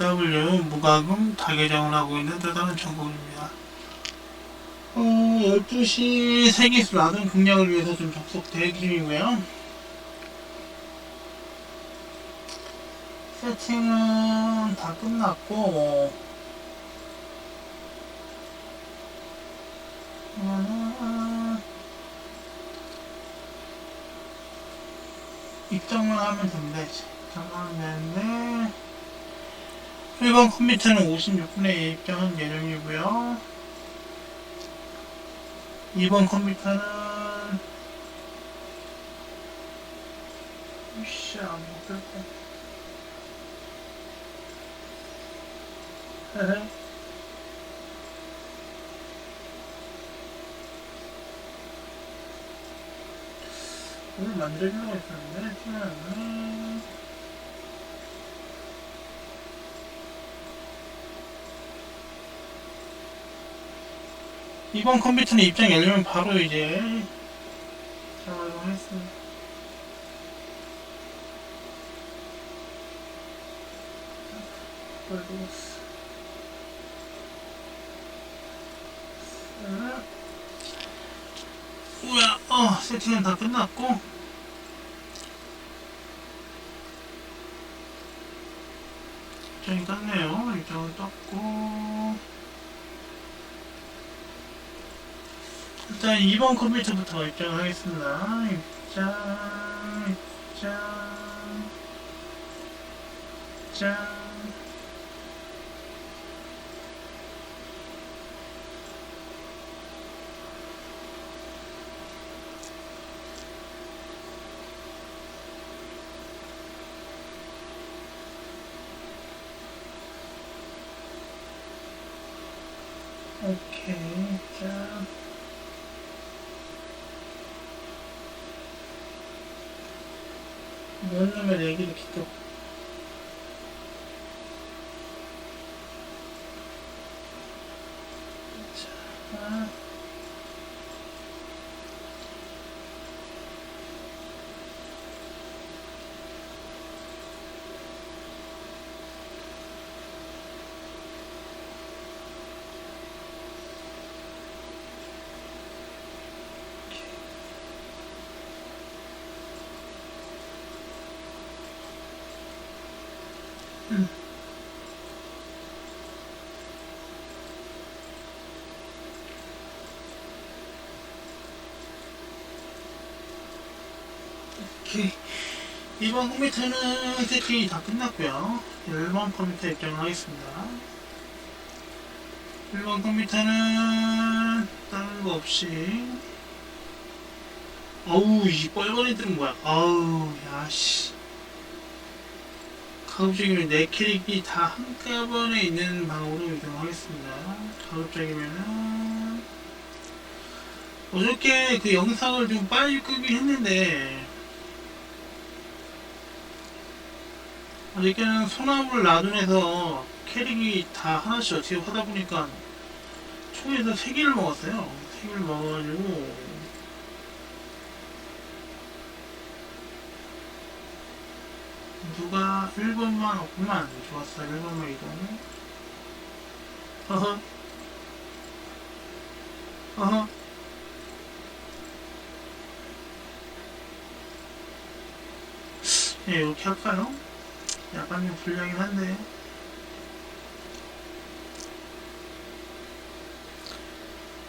W 무과금 다계정을 하고 있는 대단한 정국입니다. 어, 12시 세기수 라든 공략을 위해서 좀 접속 대기 중이고요. 세팅은 다 끝났고, 음, 입장만 하면. 이제. 입장만 하면 되는데, 1번 컴퓨터는 56분에 입장한 예정이고요. 2번 컴퓨터는 으쌰 못할 거. 헤헤. 오늘 만들려고 했었는데 시간은 2번 컴퓨터는 입장 열리면 바로 이제. 월드버스. 자. 뭐야, 어, 세팅은 다 끝났고. 입장이 떴네요. 입장은 떴고. 일단 2번 컴퓨터부터 입장을 하겠습니다. 입장, 입장, 입장. 오케이, 자. 뭔 놈의 얘기를 기도. 2번 컴퓨터는 세팅이 다 끝났고요. 1번 컴퓨터 입장을 하겠습니다. 1번 컴퓨터는 다른 거 없이 어우 이 빨간 애들은 뭐야 아우 야씨 가급적이면 내 캐릭이 다 한꺼번에 있는 방으로 이동하겠습니다. 가급적이면은 어저께 그 영상을 좀 빨리 끄긴 했는데 어저께는 소나무를 놔둔해서 캐릭이 다 하나씩 어떻게 하다 보니까 총에서 3개를 먹었어요. 3개를 먹어가지고 누가 1번만 없구만. 좋았어. 1번만 이동 어허. 어허. 예, 이렇게 할까요? 약간 좀 불리하긴 한데.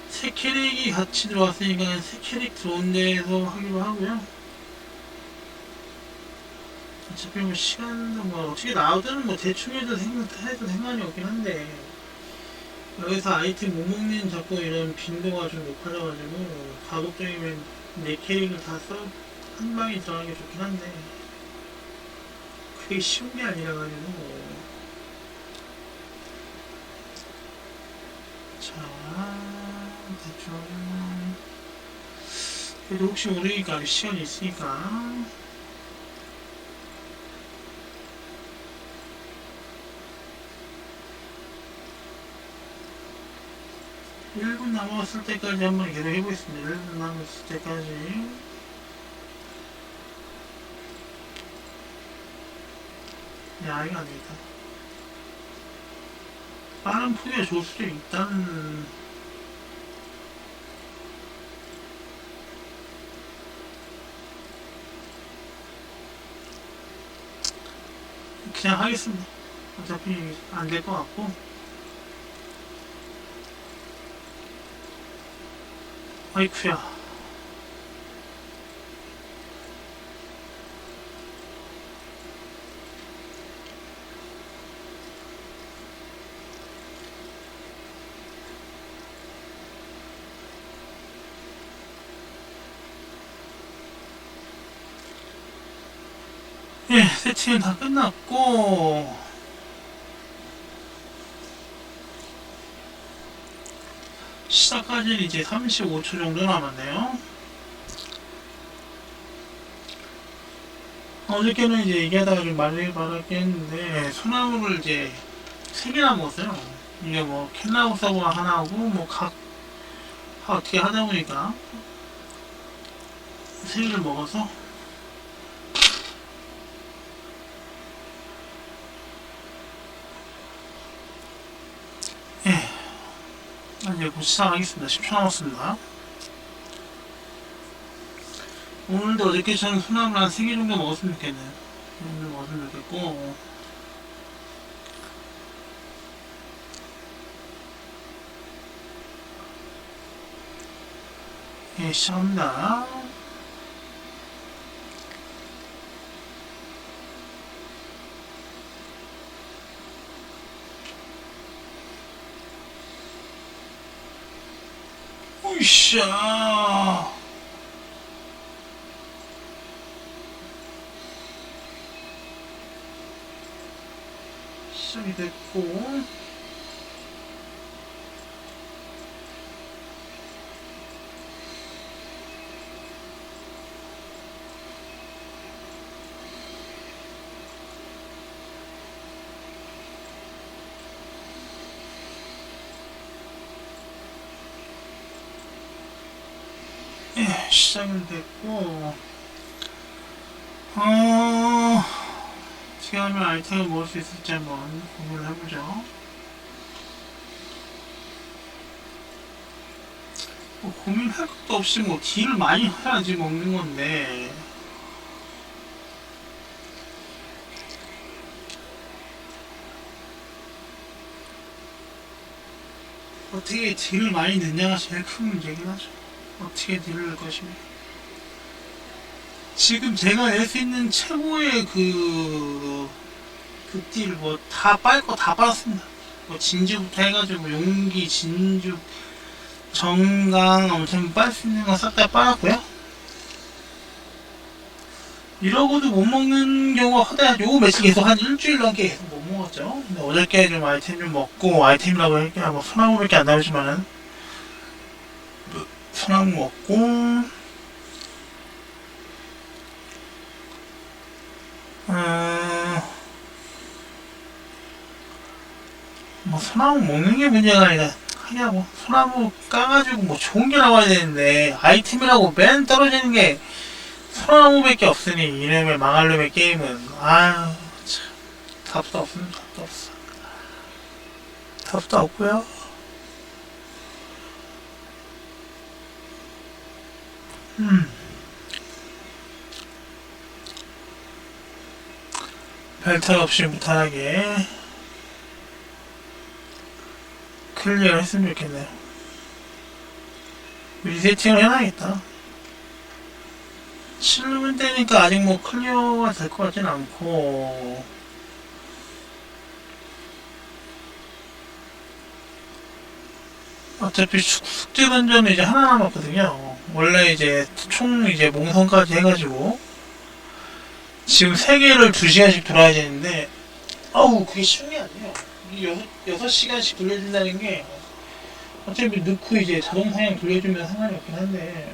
새 캐릭이 같이 들어왔으니까 새 캐릭 들어온 데에서 하기로 하고요. 어차피 뭐 시간도 뭐 어떻게 나오든 뭐 대충 해도 생각 해도 상관이 없긴 한데. 여기서 아이템 못 먹는 자꾸 이런 빈도가 좀 높아져가지고 가급적이면 내 캐릭을 다 써 한 방에 들어가는 게 좋긴 한데 그게 쉬운 게 아니라 가지고 자 대충 그래도 혹시 모르니까 시간이 있으니까 1분 남았을 때까지 한번 계속 해보겠습니다. 1분 남았을 때까지. 야, 이거 안 되겠다. 빠른 포기가 좋을 수도 있다는 그냥 하겠습니다. 어차피 안 될 것 같고. 아이쿠야. 예, 세팅은 다 끝났고, 시작까지 이제 35초 정도 남았네요. 어저께는 이제 얘기하다가 좀 말을 말았겠는데, 소나무를 이제 3개나 먹었어요. 이게 뭐, 캔나우사고 하나 하고, 뭐, 각, 어떻게 하다 보니까, 3개를 먹어서, 이제 곧 시작하겠습니다. 10초 남았습니다. 오늘도 어저께처럼 소나물 한 3개 정도 먹었으면 좋겠네요. 오늘 먹었으면 좋겠고. 예, 시작합니다. 으쌰. 시작이 됐고. 시작은 됐고, 어, 어떻게 하면 아이템을 모을 수 있을지 한번 고민을 해보죠. 뭐 고민할 것도 없이 뭐 딜을 많이 해야지 먹는 건데, 어떻게 딜을 많이 넣냐가 제일 큰 문제긴 하죠. 어떻게 넣을 것입니까? 지금 제가 낼 수 있는 최고의 그, 그 딜, 뭐, 다 빨 거 다 빨았습니다. 뭐, 진주부터 해가지고, 용기, 진주, 정강, 아무튼 빨 수 있는 거싹다 빨았고요. 이러고도 못 먹는 경우가 허다하죠. 요 며칠 계속 한 일주일 넘게 계속 못 먹었죠. 근데 어저께 좀 아이템 좀 먹고, 아이템이라고 할게요. 뭐, 소나무밖에 안 나오지만은, 소나무 먹고, 어, 뭐 소나무 먹는 게 문제가 아니라 하냐고 소나무 까가지고 뭐 좋은 게 나와야 되는데 아이템이라고 맨 떨어지는 게 소나무밖에 없으니 이놈의 망할 놈의 게임은 아유 참. 답도 없습니다 답도 없어. 답도 없고요 음 별탈 없이 무탈하게 클리어를 했으면 좋겠네요. 리세팅을 해놔야겠다. 7분 되니까 아직 뭐 클리어가 될 것 같진 않고 어차피 숙- 숙제 던전은 이제 하나 남았거든요. 원래 이제 총 이제 몽성까지 해가지고 지금 세 개를 두 시간씩 돌아야 되는데, 아우, 그게 쉬운 게 아니에요. 이 여섯, 여섯 시간씩 돌려준다는 게, 어차피 넣고 이제 자동 사냥 돌려주면 상관이 없긴 한데,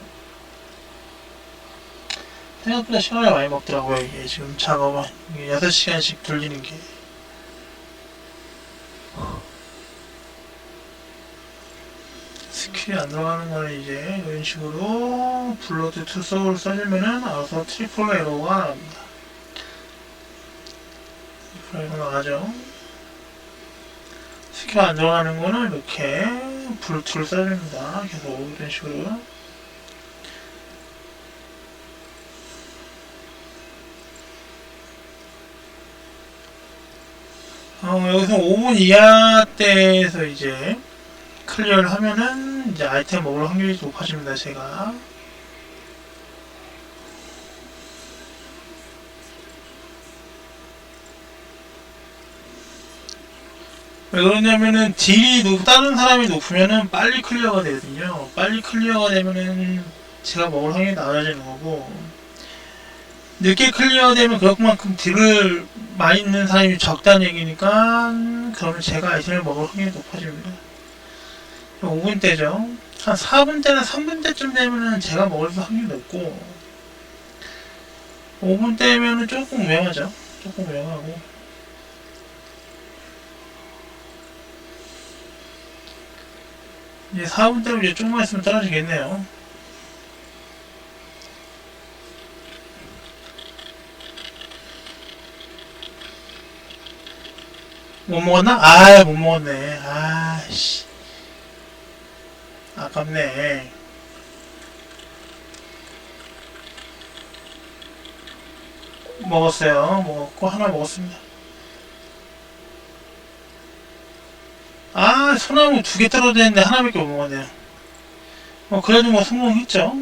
생각보다 시간을 많이 먹더라고요, 이게 지금 작업은. 이게 여섯 시간씩 돌리는 게. 스킬이 안 들어가는 거는 이제 이런 식으로 투 소울 써주면은 알아서 트리플 에로가 나옵니다. 트리플 에로 나가죠. 스킬 안 들어가는 거는 이렇게 둘 쏴줍니다. 계속 이런 식으로. 어, 여기서 5분 이하 때에서 이제 클리어를 하면은 이제 아이템 먹을 확률이 높아집니다. 제가. 왜 그러냐면은 딜이 높, 다른 사람이 높으면은 빨리 클리어가 되거든요. 빨리 클리어가 되면은 제가 먹을 확률이 낮아지는 거고 늦게 클리어 되면 그만큼 딜을 많이 있는 사람이 적다는 얘기니까 그러면 제가 아이템을 먹을 확률이 높아집니다. 5분 때죠. 한 4분 때나 3분 때쯤 되면은 제가 먹을 확률이 높고 5분 때면은 조금 위험하죠. 조금 위험하고 이제 4분 때면 이제 조금만 있으면 떨어지겠네요. 못 먹었나? 아, 못 먹었네. 아씨. 아깝네. 먹었어요. 먹었고, 하나 먹었습니다. 아, 소나무 두 개 떨어졌는데 하나밖에 못 먹었네요. 뭐, 그래도 뭐 성공했죠.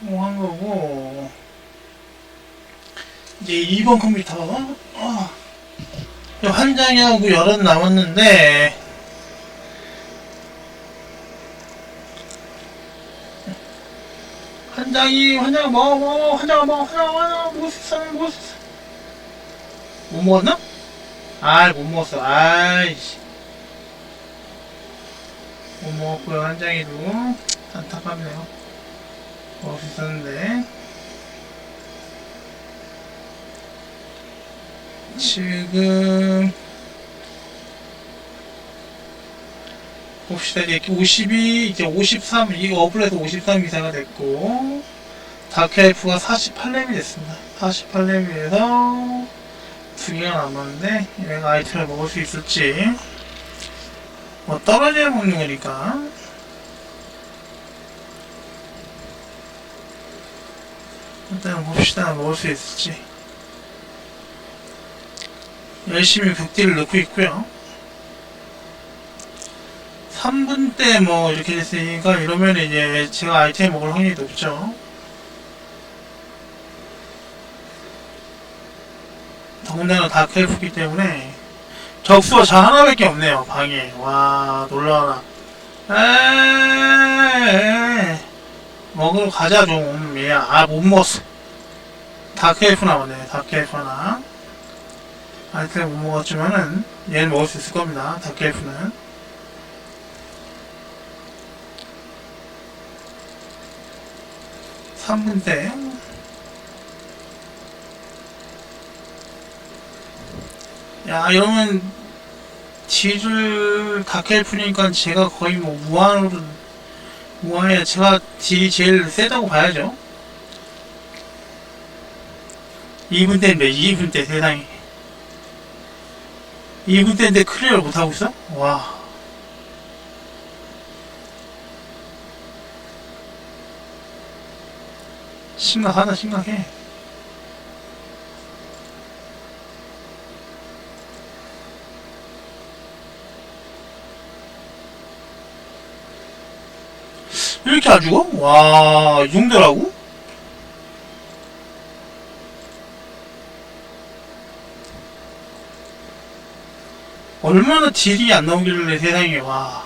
성공한 거고. 이제 2번 컴퓨터. 어. 한 장이 하고 열은 남았는데, 한 장이 먹어, 먹어, 한 장아 먹어, 한 장아 먹어, 먹을 수 있어, 먹을 수 있어. 못 먹었나? 아, 못 먹었어. 아이씨. 못 먹었고요. 한 장이도 안타깝네요. 먹을 수 있었는데. 지금 봅시다. 이제 52, 이제 53, 이 어플에서 53 이상가 됐고, 다크엘프가 48렙이 됐습니다. 48렙에서 두 개가 남았는데, 얘가 아이템을 먹을 수 있을지. 뭐, 떨어져야 먹는 거니까. 일단 봅시다. 먹을 수 있을지. 열심히 극딜을 넣고 있고요. 3분 때 뭐 이렇게 됐으니까 이러면 이제 제가 아이템 먹을 확률이 높죠. 더군다나 다크엘프기 때문에 적수가 저 하나밖에 없네요 방에. 와 놀라워라. 먹으러 가자 좀 얘야 아 못 먹었어. 다크엘프 나오네 다크엘프 하나. 아이템 못 먹었지만은 얘는 먹을 수 있을 겁니다 다크엘프는 3분 때 야, 이러면 딜을 각kel 푸니까 제가 거의 뭐 무한으로 무한에 제가 딜이 제일 세다고 봐야죠. 2분 때인데 2분 때 세상에 2분 때인데 클리어를 못하고 있어? 와 심각하다 심각해 왜 이렇게 안 죽어? 와, 이 정도라고? 얼마나 딜이 안 나오길래 세상에, 와.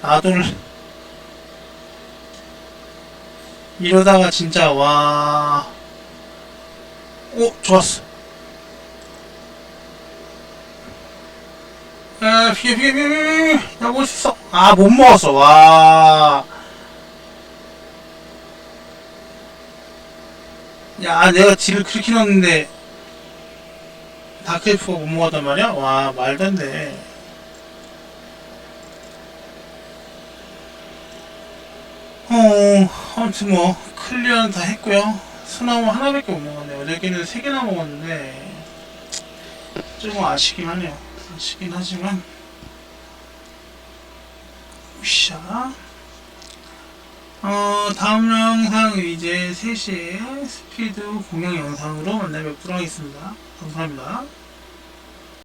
나도를. 이러다가 진짜, 와. 오, 좋았어. 에, 피해, 피해, 피해, 피해. 야, 먹을 수 있어. 아, 못 먹었어. 와. 야, 내가 딜을 그렇게 넣었는데, 다크엘프가 못 먹었단 말이야? 와, 말도 안 돼. 어, 아무튼 뭐, 클리어는 다 했고요. 소나무 하나밖에 못 먹었네요. 여기는 세 개나 먹었는데, 조금 아쉽긴 하네요. 아쉽긴 하지만 샤. 어, 다음 영상 이제 3시에 스피드 공양 영상으로 만나 뵙도록 하겠습니다. 감사합니다.